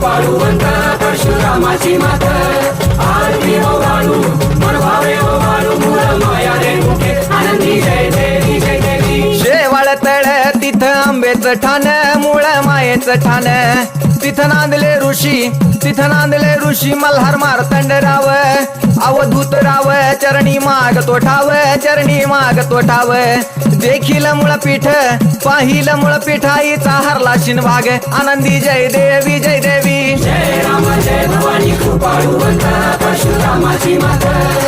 भवानी परशुरामाची मात. आरती ओ हो वाळू मन भावे हो ओ वाळू मूळ माया रे मुखे. आनंदी जय देवी जय देवी. शेवाळ तळ तिथं आंबेचं ठाण मूळ मायेचं ठाण. तिथं नांदले ऋषी तिथं नांदले ऋषी मल्हार मारतंड राव अवधूत राव चरणी माग तो ठाव चरणी माग तो ठाव देखील मुळपीठ पाहिलं मुळपीठ आईचा हरला शिनभाग आनंदी जय देवी जय देवी. जय राम जय भवानी कृपाळू परशुरामाची माता.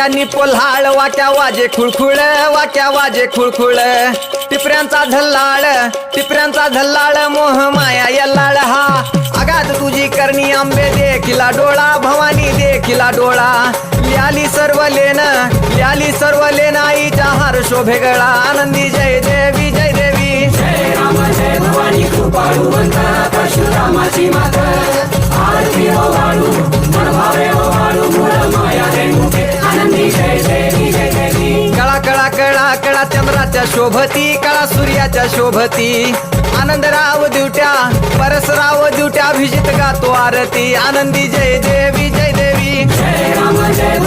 देवी पोल्हाळ वाट्या वाजे खुळखुळ वाट्या वाजे खुळखुळ. टिपऱ्यांचा झल्लाळ टिपऱ्यांचा झल्लाळ मोह माया यल्लाळ. हा आगात तुझी करणी आंबे देखिला डोळा भवानी देखिला डोळा. लियाली सर्व लेन लियाली सर्व लेन आईच्या हार शोभे गळा. आनंदी जय देवी जय देवी. जय राम जय भवानी कृपाळू परशुरामाची माता. आरती सूर्याच्या शोभती कळा सूर्याच्या शोभती. आनंदराव दिवट्या परसराव दिवट्या अभिजित गातो आरती. आनंदी जय देवी जय देवी. जय राम जय